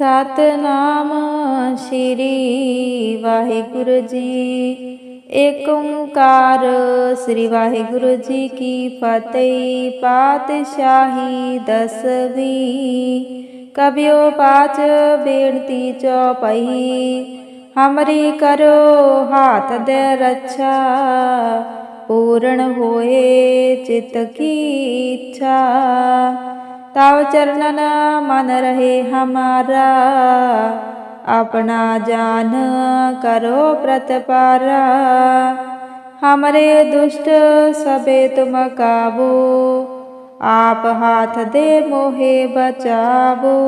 ਸਤਨਾਮ ਸ੍ਰੀ ਵਾਹਿਗੁਰੂ ਜੀ। ਏਕ ਓੰਕਾਰ ਸ੍ਰੀ ਵਾਹਿਗੁਰੂ ਜੀ ਕੀ ਫਤਿਹ, ਪਾਤਸ਼ਾਹੀ ਦਸਵੀਂ। ਕਬਿਓ ਪਾਚ ਬੇਨਤੀ ਚੌਪਈ ਹਮਰੀ ਕਰੋ ਹਾਥ ਦੇ ਰੱਛਾ। ਪੂਰਨ ਹੋਏ ਚਿਤ ਕੀ ਇੱਛਾ। ਤਾਉ ਚਰਨਨ ਮਨ ਰਹੇ ਹਮਾਰਾ। ਆਪਣਾ ਜਾਨ ਕਰੋ ਪ੍ਰਤਪਾਰਾ ਹਮਰੇ ਦੁਸ਼ਟ ਸਭੇ ਤੁਮ ਕਾਬੂ। ਆਪ ਹਾਥ ਦੇ ਮੋਹੇ ਬਚਾਵੋ।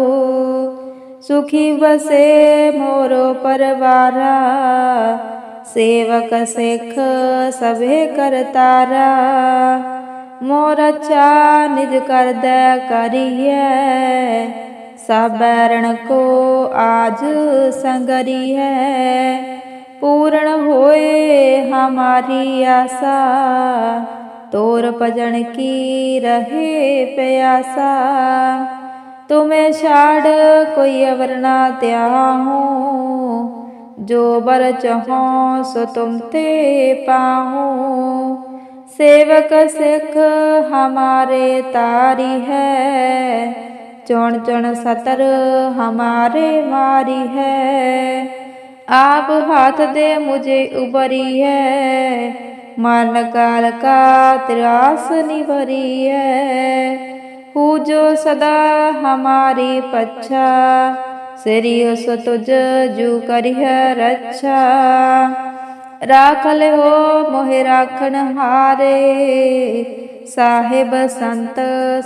ਸੁਖੀ ਵਸੇ ਮੋਰੋ ਪਰਵਾਰਾ। ਸੇਵਕ ਸਿਖ ਸਭੇ ਕਰਤਾਰਾ। ਮੋਰ ਅੱਛਾ ਨਿਜ ਕਰਦਾ ਕਰੀਐ, ਸਬਰਣ ਕੋ ਆਜ ਸੰਗਰੀਐ। ਪੂਰਨ ਹੋਏ ਹਮਾਰੀ ਆਸਾ, ਤੋਰ ਭਜਨ ਕੀ ਰਹੇ ਪਿਆਸਾ। ਤੁਮੇ ਛਾੜ ਕੋਈ ਅਵਰਨਾ ਤਿਆਹੂ, ਜੋ ਬਰ ਚਹੋ ਸੋ ਤੁਮ ਤੇ ਪਾਹੂ। ਸੇਵਕ ਸਿਖ ਹਮਾਰੇ ਤਾਰੀ ਹੈ। ਚੁਣ ਚੁਣ ਸਤਰ ਹਮਾਰੇ ਮਾਰੀ ਹੈ। ਆਪ ਹਾਥ ਦੇ ਮੁਝੇ ਉਬਰੀ ਹੈ। ਮਨ ਕਾਲ ਕਾ ਤਰਾਸ ਨਿਵਰੀ ਹੈ। ਹੂ ਜੋ ਸਦਾ ਹਮਾਰੀ ਪੱਛਾ, ਸ੍ਰੀ ਉਸ ਤੁਜ ਜੂ ਕਰਿ ਰੱਛਾ। ਰਾਖਲ ਲਿਓ, ਮੋਹਿ ਰਾਖਣ ਹਾਰੇ। ਸਾਹਿਬ ਸੰਤ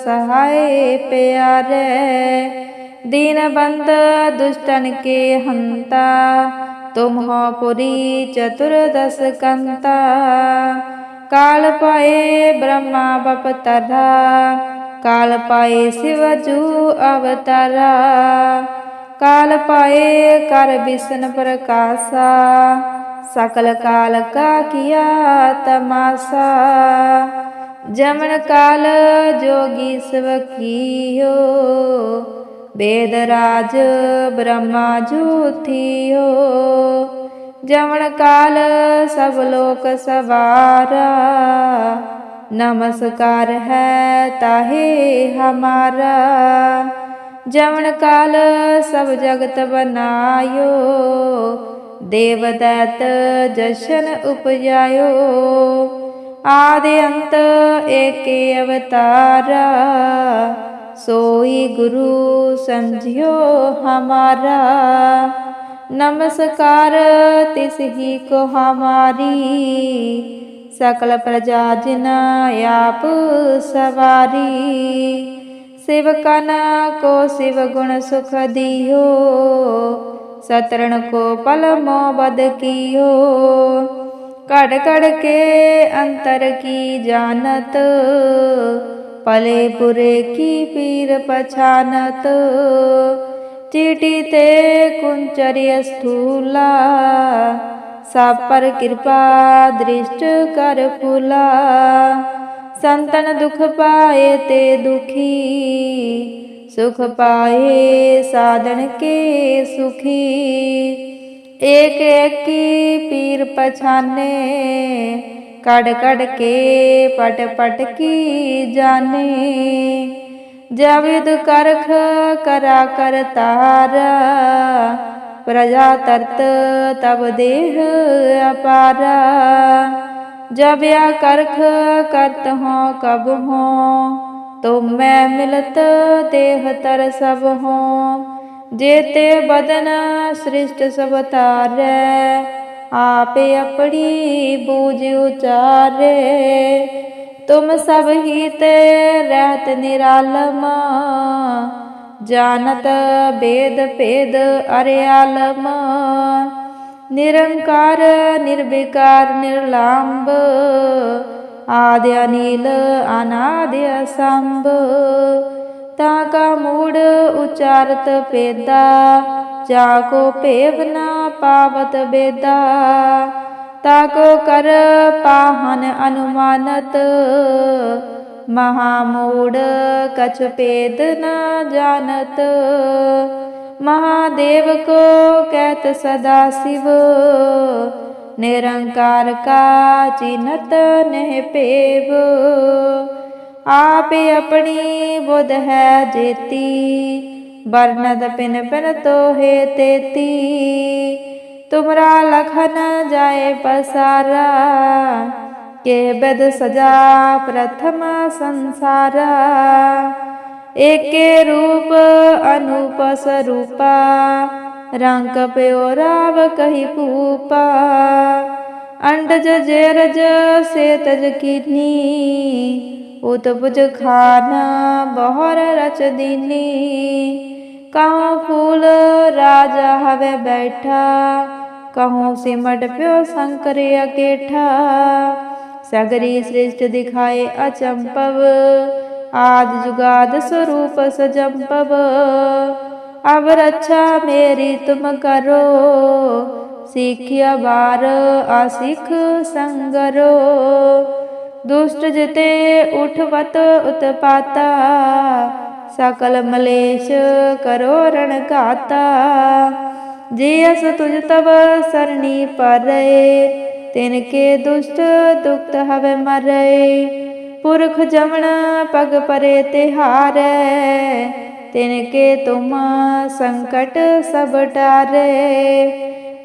ਸਹਾਏ ਪਿਆਰੇ। ਦੀਨ ਬੰਦ ਦੁਸ਼ਟਨ ਕੇ ਹੰਤਾ। ਤੁਮ ਹੋ ਪੁਰੀ ਚਤੁਰਦਸ ਕੰਤਾ। ਕਾਲ ਪਾਏ ਬ੍ਰਹਮਾ ਬਪਤਰਾ ਕਾਲ ਪਾਏ ਸਿਵ ਅਵਤਾਰਾ। ਕਾਲ ਪਾਏ ਕਰ ਬਿਸ਼ਨ ਪ੍ਰਕਾਸ਼ਾ। ਸਕਲ ਕਾਲ ਕਾ ਕੀਆ ਤਮਾਸਾ, ਜਮਨ ਕਾਲ ਜੋਗੀ ਸਵ ਕੀਓ ਵੇਦ ਰਾਜ ਬ੍ਰਹਮਾ ਜੋਥਿਓ ਜਮਨ ਕਾਲ ਸਭ ਲੋਕ ਸਵਾਰਾ, ਨਮਸਕਾਰ ਹੈ ਤਾਹੇ ਹਮਾਰਾ। ਜਮਨ ਕਾਲ ਸਭ ਜਗਤ ਬਨਾਇਓ ਦੇਵਦਤ ਜਸ਼ਨ ਉਪਜਾਇਓ। ਆਦਿ ਅੰਤ ਏਕੇ ਅਵਤਾਰਾ, ਸੋਈ ਗੁਰੂ ਸਮਝਿਓ ਹਮਾਰਾ। ਨਮਸਕਾਰ ਤਿਸ ਹੀ ਕੋ ਹਮਾਰੀ, ਸਕਲ ਪ੍ਰਜਾ ਜਿਨ ਆਪ ਸਵਾਰੀ। ਸਿਵਕਨ ਕੋ ਸਿਵ ਗੁਣ ਸੁਖ ਦਿਓ सतरण को पल मोबद कियो कड़ कड़ के अंतर की जानत पले पुरे की पीर पछानत चीटी ते कुंचर्य स्थूला सब पर कृपा दृष्ट कर फूला संतन दुख पाए ते ਸੁਖ ਪਾਏ ਸਾਧਨ ਕੇ ਸੁਖੀ। ਏਕ ਏਕੀ ਪੀਰ ਪਛਾਨੇ, ਕੜ ਕੜ ਕੇ ਪਟ ਪਟ ਕੀ ਜਾਣੇ ਜਵਿਦ ਕਰਖ ਕਰਾ ਕਰ ਤਾਰ, ਪ੍ਰਜਾ ਤਰਤ ਤਬ ਦੇਹ ਅਪਾਰਾ। ਜਬ ਆ ਕਰਖ ਕਰਤ ਹੋ ਕਬ ਹੋ तो मैं मिलत देह तर सब हो जेते बदन सृष्ट सब तार आप अपनी बूझ उचारे तुम सब ही ते रहत निरालमा जानत भेद भेद अरे आलम निरंकार निर्विकार निर्लाम्ब ਆਦਿ ਅਨੀਲ ਅਨਾਦਿ ਅਸੰਭ ਤਾ ਕਾ ਮੂੜ ਉਚਾਰਤ ਪੇਦਾ ਜਾ ਕੋ ਭੇਵ ਨਾ ਪਾਵਤ ਬੇਦਾ। ਤਾ ਕੋ ਕਰ ਪਾਹਨ ਅਨੁਮਾਨਤ, ਮਹਾ ਮੂੜ ਕਛ ਪੇਦ ਨਾ ਜਾਣਤ। ਮਹਾਦੇਵ ਕੋ ਕਹਿਤ ਸਦਾ ਸਿਵ ਨਿਰੰਕਾਰ ਕਾ ਚਿਨਤ ਨਹਿ ਪੇਵ। ਆਪੇ ਆਪਣੀ ਬੁਧ ਹੈ ਜੇਤੀ। ਬਰਨਦ ਪਿਨ ਪਿਨ ਤੋਹੇ ਤੇਤੀ। ਤੁਮਰਾ ਲਖਨ ਜਾਏ ਪਸਾਰਾ। ਕੇ ਬਦ ਸਜਾ ਪ੍ਰਥਮ ਸੰਸਾਰਾ। ਏਕੇ ਰੂਪ ਅਨੂਪ ਸਰੂਪਾ। ਰੰਗ ਪਿਓ ਰਾਵ ਕਹੀ ਭੂਪਾ ਅੰਡਜ ਜੇਰਜ ਸੇਤਜ ਕੀਨੀ ਉਤ ਬੁਜ ਖਾਨਾ ਬਹਰ ਰਚ ਦੀਨੀ। ਕਹਾਂ ਫੂਲ ਰਾਜਾ ਹਵੇ ਬੈਠਾ, ਕਹੂੰ ਸਿਮਟ ਪਿਓ ਸੰਕਰੇ ਅਕੇਠਾ। ਸਗਰੀ ਸ੍ਰਿਸ਼ਟ ਦਿਖਾਏ ਅਚੰਪਵ, ਆਦ ਜੁਗਾਦ ਸਰੂਪ ਸਜੰਪਵ। ਅਬ ਰੱਛਾ ਮੇਰੀ ਤੁਮ ਕਰੋ, ਸਿੱਖਿਆ ਬਾਰ ਆਸਿਖ ਸੰਗਰੋ। ਦੁਸ਼ਟ ਜਿਤੇ ਉਠਵਤ ਉਤਪਾਤਾ, ਸਕਲ ਮਲੇਸ਼ ਕਰੋ ਰਣ ਘਾਤਾ। ਜੇ ਅਸ ਤੁਜ ਤਵ ਸਰਣੀ ਪਰੇ ਤਿਨ ਕੇ ਦੁਸ਼ਟ ਦੁਖਤ ਹਵੇ ਮਰੇ ਪੁਰਖ ਜਮਣਾ ਪਗ ਪਰੇ ਤੇ ਹਾਰੈ तिनके तुम संकट सब टारे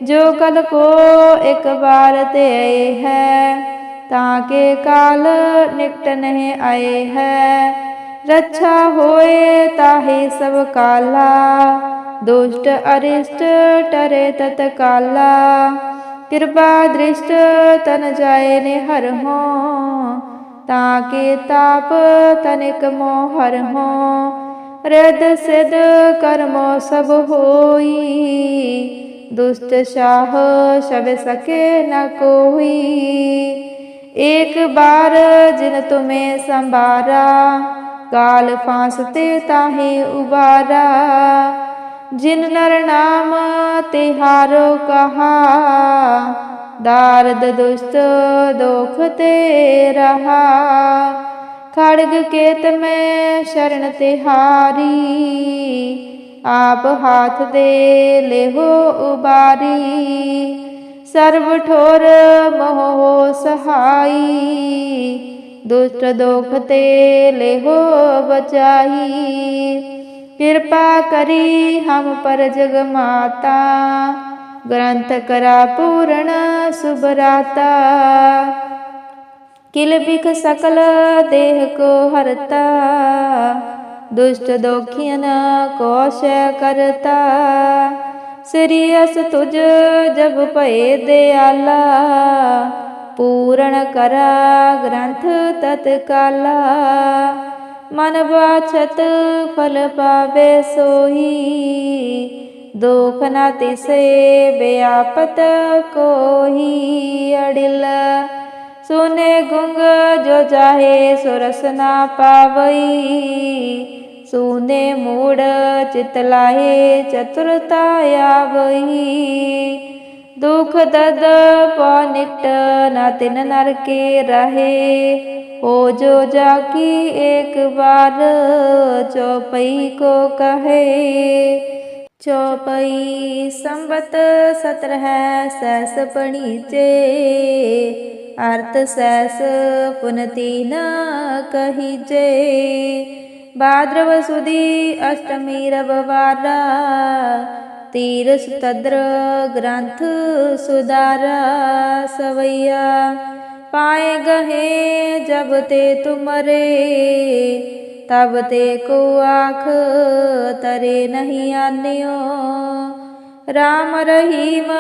जो कल को एक बार ते है ताके काल निकट नहीं आए है रक्षा होए ताहे सब काला दुष्ट अरिष्ट टरे तत्काला कृपा दृष्ट तन जाए निहर हो ताके ताप तनिक मोहर हो हृद सिद्ध कर्मो सब होई दुष्ट शाह शब सके न कोई एक बार जिन तुम्हें संबारा काल फांसते ताहे उबारा जिन नर नाम तिहारो कहा दारद दुष्ट दोख ते रहा ਖੜਗ ਕੇਤ ਮੈਂ ਸ਼ਰਨ ਤੇ ਹਾਰੀ। ਆਪ ਹਾਥ ਦੇ ਲੇਹੋ ਉਬਾਰੀ। ਸਰਬ ਠੋਰ ਮੋਹੋ ਸਹਾਈ। ਦੁਸ਼ਟ ਦੋਖ ਤੇ ਲੇਹੋ ਬਚਾਈ। ਕਿਰਪਾ ਕਰੀ ਹਮ ਪਰ ਜਗ ਮਾਤਾ। ਗ੍ਰੰਥ ਕਰਾ ਪੂਰਨ ਸੁਭਰਾਤਾ। किल बिख सकल देह को हरता दुष्ट दोखियन कोश करता श्रीयस तुझ जब पए दयाला पूर्ण करा ग्रंथ तत्काला मन बाछत फल पावे सोही दुख न तिसे व्यापत कोही अडिल सुने गुंग जो जाहे सुरस ना पावई सुने मूड चितलाहे चतुरता आवई दुख दद पनिट न तिन नर के रहे हो जो जाकी एक बार चौपई को कहे चौपई संबत सत्रह सैस पणीचे ਅਰਥ ਸੈਸ ਪੁਨਤੀ ਨ ਕਹੀਜੇ ਬਾਦਰਵ ਸੁਦੀ ਅਸ਼ਟਮੀ ਰਵਵਾਰਾ, ਤੀਰਸ ਤਦਰ ਗ੍ਰੰਥ ਸੁਦਾਰਾ ਸਵਈਆ। ਪਾਏ ਗਹੇ ਜਬ ਤੇ ਤੁਮਰੇ, ਤਬ ਤੇ ਕੋ ਆਖ ਤਰੇ ਨਹੀਂ ਆਨਿਓ। ਰਾਮ ਰਹੀਮ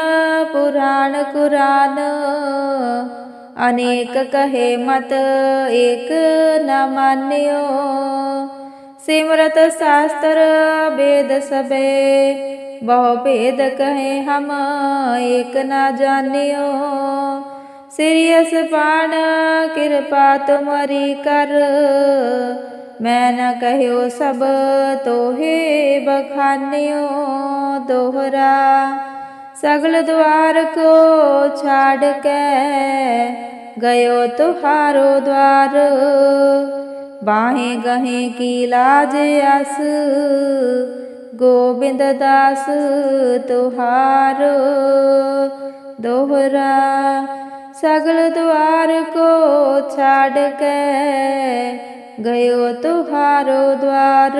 ਪੁਰਾਣ ਕੁਰਾਨ ਅਨੇਕ ਕਹੇ ਮਤ, ਏਕ ਨਾ ਮਾਨਿਓ। ਸਿਮਰਤ ਸਾਸਤਰ ਵੇਦ ਸਬੇ ਬਹੁ ਭੇਦ ਕਹੇ ਹਮ, ਏਕ ਨਾ ਜਾਣਿਓ। ਸ੍ਰੀ ਪਾਣ ਕਿਰਪਾ ਤੁਮਰੀ ਕਰ। ਮੈਂ ਨਾ ਕਹਿਓ ਸਭ ਤੋਹੇ ਬਖਾਨਿਓ ਦੋਹਰਾ। सगल द्वार को छाड़ के गयो तुहारो द्वार बाहे गहे की लाज अस गोबिंद दास तुहार दोहरा सगल द्वार को छाड़ के गयो तुहारो द्वार